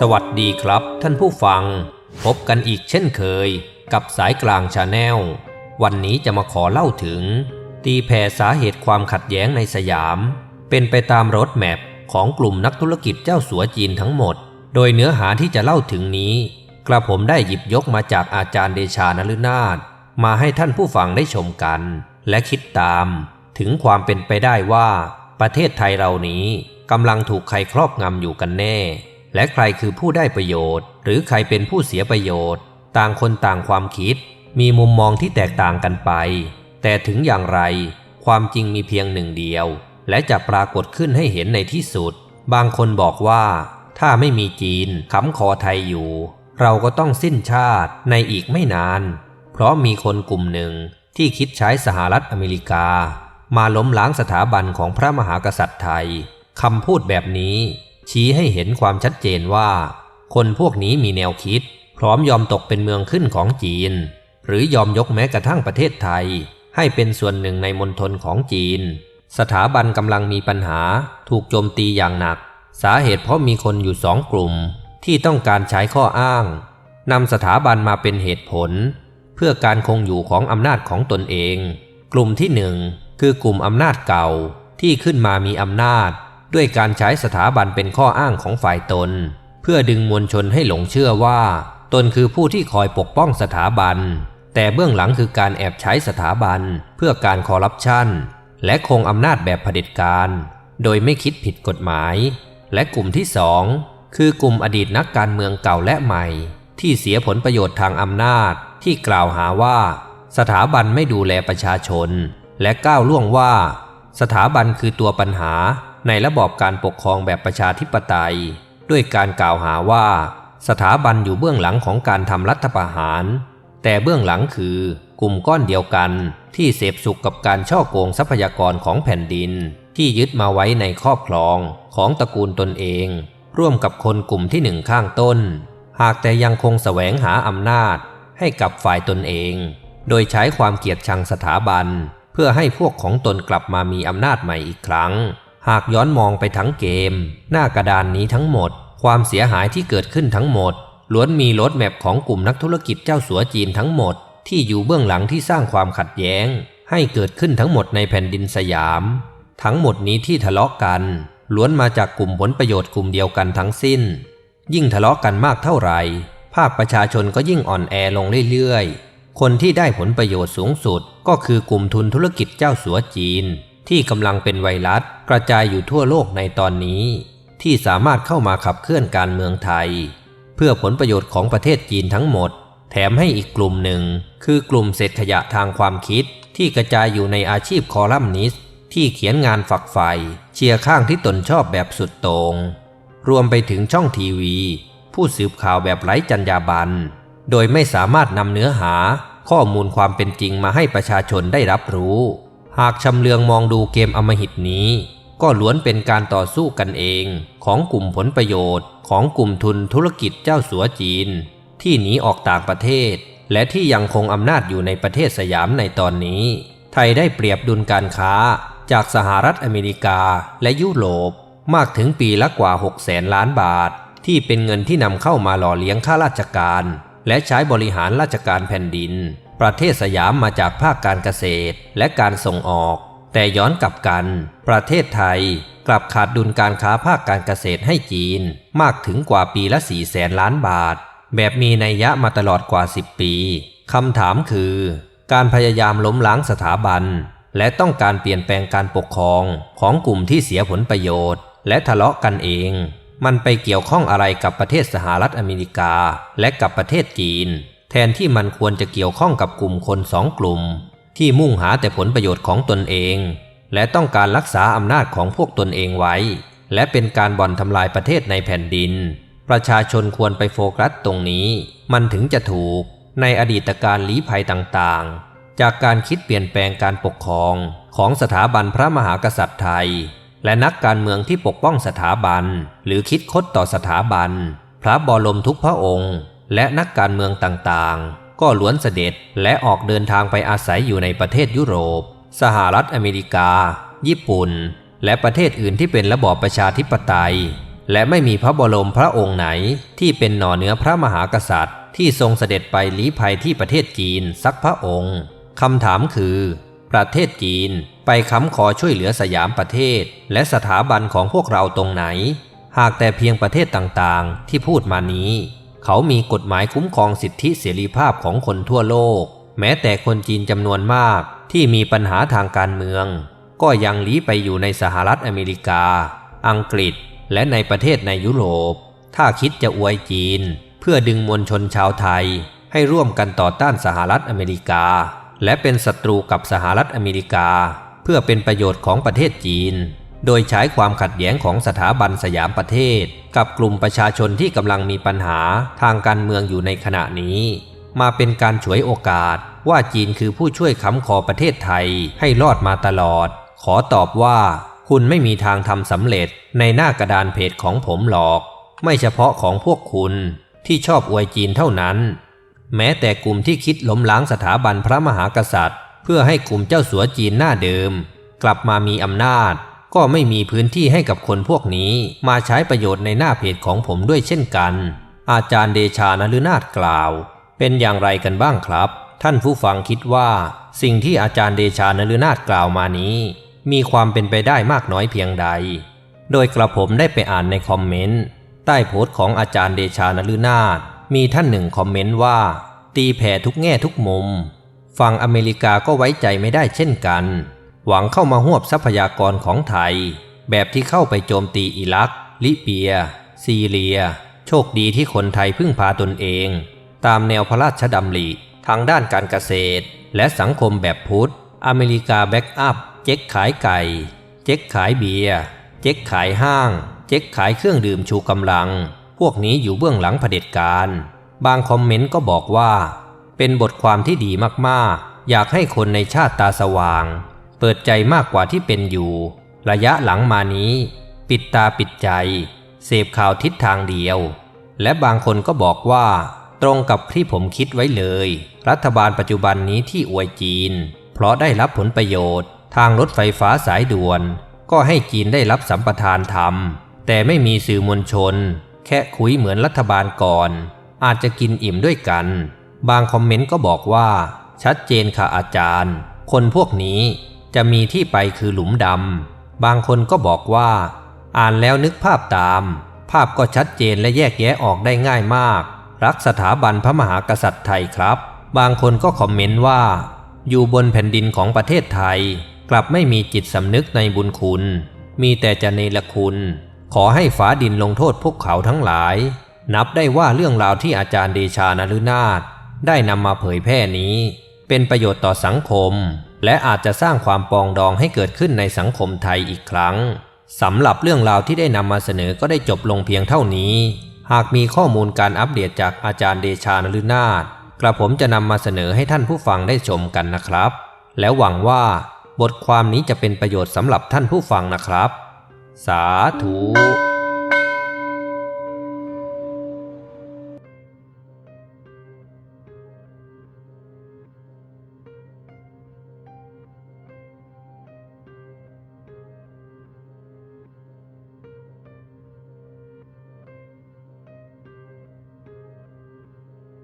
สวัสดีครับท่านผู้ฟัง พบกันอีกเช่นเคย กับสายกลางชาแนล วันนี้จะมาขอเล่าถึง ตีแผ่สาเหตุความขัดแย้งในสยาม เป็นไปตามรถแมพของกลุ่มนักธุรกิจเจ้าสัวจีนทั้งหมด โดยเนื้อหาที่จะเล่าถึงนี้ กระผมได้หยิบยกมาจากอาจารย์เดชานฤนาถมาให้ท่านผู้ฟังได้ชมกัน และคิดตาม ถึงความเป็นไปได้ว่า ประเทศไทยเรานี้กำลังถูกใครครอบงำอยู่กันแน่ และใครคือผู้ได้ประโยชน์ หรือใครเป็นผู้เสียประโยชน์ ต่างคนต่างความคิด มีมุมมองที่แตกต่างกันไป แต่ถึงอย่างไร ความจริงมีเพียงหนึ่งเดียว และจะปรากฏขึ้นให้เห็นในที่สุด บางคนบอกว่า ถ้าไม่มีจีนค้ำคอไทยอยู่ เราก็ต้องสิ้นชาติในอีกไม่นาน เพราะมีคนกลุ่มหนึ่งที่คิดใช้สหรัฐอเมริกา มาล้มล้างสถาบันของพระมหากษัตริย์ไทยคำพูดแบบนี้ ชี้ให้เห็นความชัดเจนว่า คนพวกนี้มีแนวคิด พร้อมยอมตกเป็นเมืองขึ้นของจีน หรือยอมยกแม้กระทั่งประเทศไทย ให้เป็นส่วนหนึ่งในมณฑลของจีน สถาบันกำลังมีปัญหาถูกโจมตีอย่างหนัก สาเหตุเพราะมีคนอยู่สองกลุ่ม ที่ต้องการใช้ข้ออ้างนำสถาบันมาเป็นเหตุผล เพื่อการคงอยู่ของอำนาจของตนเอง กลุ่มที่หนึ่งคือกลุ่มอำนาจเก่าที่ขึ้นมามีอำนาจ ด้วยการใช้สถาบันเป็นข้ออ้างของฝ่ายตน เพื่อดึงมวลชนให้หลงเชื่อว่า ตนคือผู้ที่คอยปกป้องสถาบัน แต่เบื้องหลังคือการแอบใช้สถาบัน เพื่อการคอร์รัปชันและคงอำนาจแบบเผด็จการ โดยไม่คิดผิดกฎหมาย และกลุ่มที่สองคือกลุ่มอดีตนักการเมืองเก่าและใหม่ ที่เสียผลประโยชน์ทางอำนาจที่กล่าวหาว่า สถาบันไม่ดูแลประชาชน และก้าวล่วงว่า สถาบันคือตัวปัญหา ในระบอบการปกครองแบบประชาธิปไตย ด้วยการกล่าวหาว่า สถาบันอยู่เบื้องหลังของการทำรัฐประหาร แต่เบื้องหลังคือกลุ่มก้อนเดียวกัน ที่เสพสุขกับการช่อโกงทรัพยากรของแผ่นดิน ที่ยึดมาไว้ในครอบครองของตระกูลตนเอง ร่วมกับคนกลุ่มที่หนึ่งข้างต้น หากแต่ยังคงแสวงหาอำนาจ ให้กับฝ่ายตนเอง โดยใช้ความเกลียดชังสถาบัน เพื่อให้พวกของตนกลับมามีอำนาจใหม่อีกครั้ง หากย้อนมองไปทั้งเกม หน้ากระดานนี้ทั้งหมด ความเสียหายที่เกิดขึ้นทั้งหมด ล้วนมีรถแมพของกลุ่มนักธุรกิจเจ้าสัวจีนทั้งหมด ที่อยู่เบื้องหลังที่สร้างความขัดแย้ง ให้เกิดขึ้นทั้งหมดในแผ่นดินสยาม ทั้งหมดนี้ที่ทะเลาะกัน ล้วนมาจากกลุ่มผลประโยชน์กลุ่มเดียวกันทั้งสิ้น ยิ่งทะเลาะกันมากเท่าไหร่ ภาคประชาชนก็ยิ่งอ่อนแอลงเรื่อยๆ คนที่ได้ผลประโยชน์สูงสุด ก็คือกลุ่มทุนธุรกิจเจ้าสัวจีน ที่กำลังเป็นไวรัสกระจายอยู่ทั่วโลกในตอนนี้ ที่สามารถเข้ามาขับเคลื่อนการเมืองไทย เพื่อผลประโยชน์ของประเทศจีนทั้งหมด แถมให้อีกกลุ่มหนึ่ง คือกลุ่มเศษขยะทางความคิด ที่กระจายอยู่ในอาชีพคอลัมนิสต์ที่เขียนงานฝักใฝ่เชียร์ข้างที่ตนชอบแบบสุดโตง่งรวมไปถึงช่องทีวี ผู้สืบข่าวแบบไร้จรรยาบรรณโดยไม่สามารถนำเนื้อหาข้อมูลความเป็นจริงมาให้ประชาชนได้รับรู้ หากชำเลืองมองดูเกมอมหิตนี้ ก็ล้วนเป็นการต่อสู้กันเองของกลุ่มผลประโยชน์ ของกลุ่มทุนธุรกิจเจ้าสัวจีน ที่หนีออกต่างประเทศ และที่ยังคงอำนาจอยู่ในประเทศสยามในตอนนี้ ไทยได้เปรียบดุลการค้าจากสหรัฐอเมริกาและยุโรปมากถึงปีละกว่า6แสนล้านบาท ที่เป็นเงินที่นำเข้ามาหล่อเลี้ยงข้าราชการ และใช้บริหารราชการแผ่นดิน ประเทศสยามมาจากภาคการเกษตรและการส่งออก แต่ย้อนกลับกัน ประเทศไทยกลับขาดดุลการค้าภาคการเกษตรให้จีน มากถึงกว่าปีละ4แสนล้านบาท แบบมีนัยยะมาตลอดกว่า 10 ปีคำถามคือ การพยายามล้มล้างสถาบัน และต้องการเปลี่ยนแปลงการปกครองของกลุ่มที่เสียผลประโยชน์ และทะเลาะกันเอง มันไปเกี่ยวข้องอะไรกับประเทศสหรัฐอเมริกา และกับประเทศจีน แทนที่มันควรจะเกี่ยวข้องกับกลุ่มคนสองกลุ่ม ที่มุ่งหาแต่ผลประโยชน์ของตนเอง และต้องการรักษาอำนาจของพวกตนเองไว้ และเป็นการบ่อนทำลายประเทศในแผ่นดิน ประชาชนควรไปโฟกัสตรงนี้ มันถึงจะถูกในอดีตการลี้ภัยต่างๆ จากการคิดเปลี่ยนแปลงการปกครองของสถาบันพระมหากษัตริย์ไทย และนักการเมืองที่ปกป้องสถาบัน หรือคิดคดต่อสถาบัน พระบรมทุกพระองค์ และนักการเมืองต่างๆ ก็ล้วนเสด็จและออกเดินทางไปอาศัยอยู่ในประเทศยุโรป สหรัฐอเมริกา ญี่ปุ่น และประเทศอื่นที่เป็นระบอบประชาธิปไตย และไม่มีพระบรมพระองค์ไหนที่เป็นหน่อเนื้อพระมหากษัตริย์ ที่ทรงเสด็จไปลี้ภัยที่ประเทศจีนสักพระองค์คำถามคือ ประเทศจีนไปค้ำขอช่วยเหลือสยามประเทศ และสถาบันของพวกเราตรงไหน หากแต่เพียงประเทศต่างๆ ที่พูดมานี้ เขามีกฎหมายคุ้มครองสิทธิเสรีภาพของคนทั่วโลก แม้แต่คนจีนจำนวนมากที่มีปัญหาทางการเมือง ก็ยังลี้ไปอยู่ในสหรัฐอเมริกา อังกฤษ และในประเทศในยุโรป ถ้าคิดจะอวยจีน เพื่อดึงมวลชนชาวไทย ให้ร่วมกันต่อต้านสหรัฐอเมริกา และเป็นศัตรูกับสหรัฐอเมริกา เพื่อเป็นประโยชน์ของประเทศจีน โดยใช้ความขัดแย้งของสถาบันสยามประเทศ กับกลุ่มประชาชนที่กำลังมีปัญหาทางการเมืองอยู่ในขณะนี้ มาเป็นการฉวยโอกาสว่าจีนคือผู้ช่วยค้ำคอประเทศไทยให้รอดมาตลอด ขอตอบว่าคุณไม่มีทางทำสำเร็จในหน้ากระดานเพจของผมหรอก ไม่เฉพาะของพวกคุณที่ชอบอวยจีนเท่านั้น แม้แต่กลุ่มที่คิดล้มล้างสถาบันพระมหากษัตริย์ เพื่อให้กลุ่มเจ้าสัวจีนหน้าเดิม กลับมามีอำนาจ ก็ไม่มีพื้นที่ให้กับคนพวกนี้ มาใช้ประโยชน์ในหน้าเพจของผมด้วยเช่นกัน อาจารย์เดชานฤนาถกล่าว เป็นอย่างไรกันบ้างครับ ท่านผู้ฟังคิดว่า สิ่งที่อาจารย์เดชานฤนาถกล่าวมานี้ มีความเป็นไปได้มากน้อยเพียงใด โดยกระผมได้ไปอ่านในคอมเมนต์ใต้โพสต์ของอาจารย์เดชานฤนาถมีท่านหนึ่งคอมเมนต์ว่า ตีแผ่ทุกแง่ทุกมุม ฝั่งอเมริกาก็ไว้ใจไม่ได้เช่นกัน หวังเข้ามาหวบทรัพยากรของไทย แบบที่เข้าไปโจมตีอิรัก ลิเบีย ซีเรีย โชคดีที่คนไทยพึ่งพาตนเอง ตามแนวพระราชดำริทางด้านการเกษตร และสังคมแบบพุทธ อเมริกาแบ็กอัพ เจ๊กขายไก่ เจ๊กขายเบียร์เจ๊กขายห้าง เจ๊กขายเครื่องดื่มชูกำลัง พวกนี้อยู่เบื้องหลังเผด็จการ บางคอมเมนต์ก็บอกว่า เป็นบทความที่ดีมากๆ อยากให้คนในชาติตาสว่าง ปิดใจมากกว่าที่เป็นอยู่ ระยะหลังมานี้ ปิดตาปิดใจ เสพข่าวทิศทางเดียว และบางคนก็บอกว่า ตรงกับที่ผมคิดไว้เลย รัฐบาลปัจจุบันนี้ที่อวยจีน เพราะได้รับผลประโยชน์ ทางรถไฟฟ้าสายด่วน ก็ให้จีนได้รับสัมปทานทำแต่ไม่มีสื่อมวลชน แค่คุยเหมือนรัฐบาลก่อน อาจจะกินอิ่มด้วยกัน บางคอมเมนต์ก็บอกว่า ชัดเจนค่ะอาจารย์ คนพวกนี้ จะมีที่ไปคือหลุมดำ บางคนก็บอกว่า อ่านแล้วนึกภาพตาม ภาพก็ชัดเจนและแยกแยะออกได้ง่ายมาก รักสถาบันพระมหากษัตริย์ไทยครับ บางคนก็คอมเมนต์ว่า อยู่บนแผ่นดินของประเทศไทย กลับไม่มีจิตสำนึกในบุญคุณ มีแต่จะเนรคุณ ขอให้ฝาดินลงโทษพวกเขาทั้งหลาย นับได้ว่าเรื่องราวที่อาจารย์เดชานฤนาถได้นำมาเผยแพร่นี้ เป็นประโยชน์ต่อสังคม และอาจจะสร้างความปองดองให้เกิดขึ้นในสังคมไทยอีกครั้งสำหรับเรื่องราวที่ได้นำมาเสนอก็ได้จบลงเพียงเท่านี้ หากมีข้อมูลการอัปเดตจากอาจารย์เดชานฤนาถกระผมจะนำมาเสนอให้ท่านผู้ฟังได้ชมกันนะครับ แล้วหวังว่าบทความนี้จะเป็นประโยชน์สำหรับท่านผู้ฟังนะครับ สาธุ